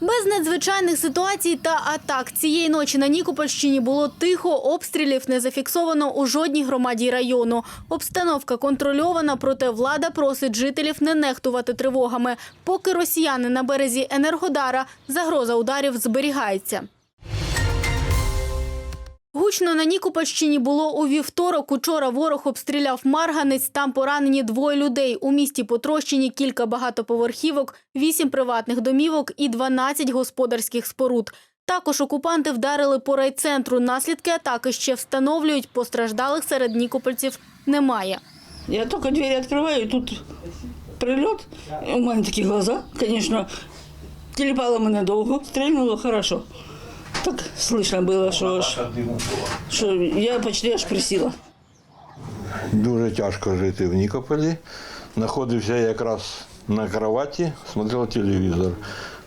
Без надзвичайних ситуацій та атак цієї ночі на Нікопольщині було тихо, обстрілів не зафіксовано у жодній громаді району. Обстановка контрольована, проте влада просить жителів не нехтувати тривогами. Поки росіяни на березі Енергодара, загроза ударів зберігається. Гучно на Нікопольщині було у вівторок. Учора ворог обстріляв Марганець. Там поранені двоє людей. У місті потрощені кілька багатоповерхівок, вісім приватних домівок і 12 господарських споруд. Також окупанти вдарили по райцентру. Наслідки атаки ще встановлюють. Постраждалих серед нікопольців немає. Я только двери открываю, и тут прилет. У мене такі глаза, конечно. Телепало мене довго, стрельнуло хорошо. Так слышно було, що, ж- що я почти аж присіла. Дуже тяжко жити в Нікополі. Знаходився якраз на кроваті, смотрел телевізор.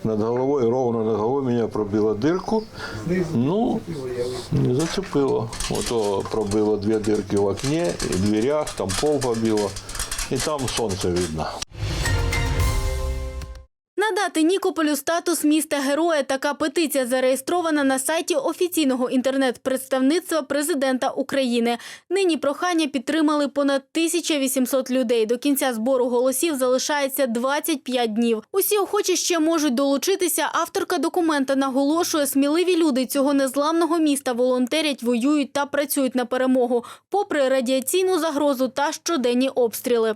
Над головою, ровно над головою мене пробило дирку. Ну, не зацепило. Ото пробило дві дирки в окні, в дверях, там пол побило. І там сонце видно. Надати Нікополю статус міста героя. Така петиція зареєстрована на сайті офіційного інтернет-представництва президента України. Нині прохання підтримали понад 1800 людей. До кінця збору голосів залишається 25 днів. Усі охочі ще можуть долучитися. Авторка документа наголошує, сміливі люди цього незламного міста волонтерять, воюють та працюють на перемогу, попри радіаційну загрозу та щоденні обстріли.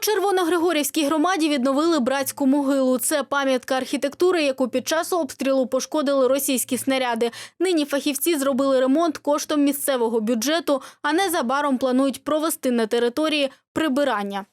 Червоногригорівській громаді відновили братську могилу. Це пам'ятка архітектури, яку під час обстрілу пошкодили російські снаряди. Нині фахівці зробили ремонт коштом місцевого бюджету, а незабаром планують провести на території прибирання.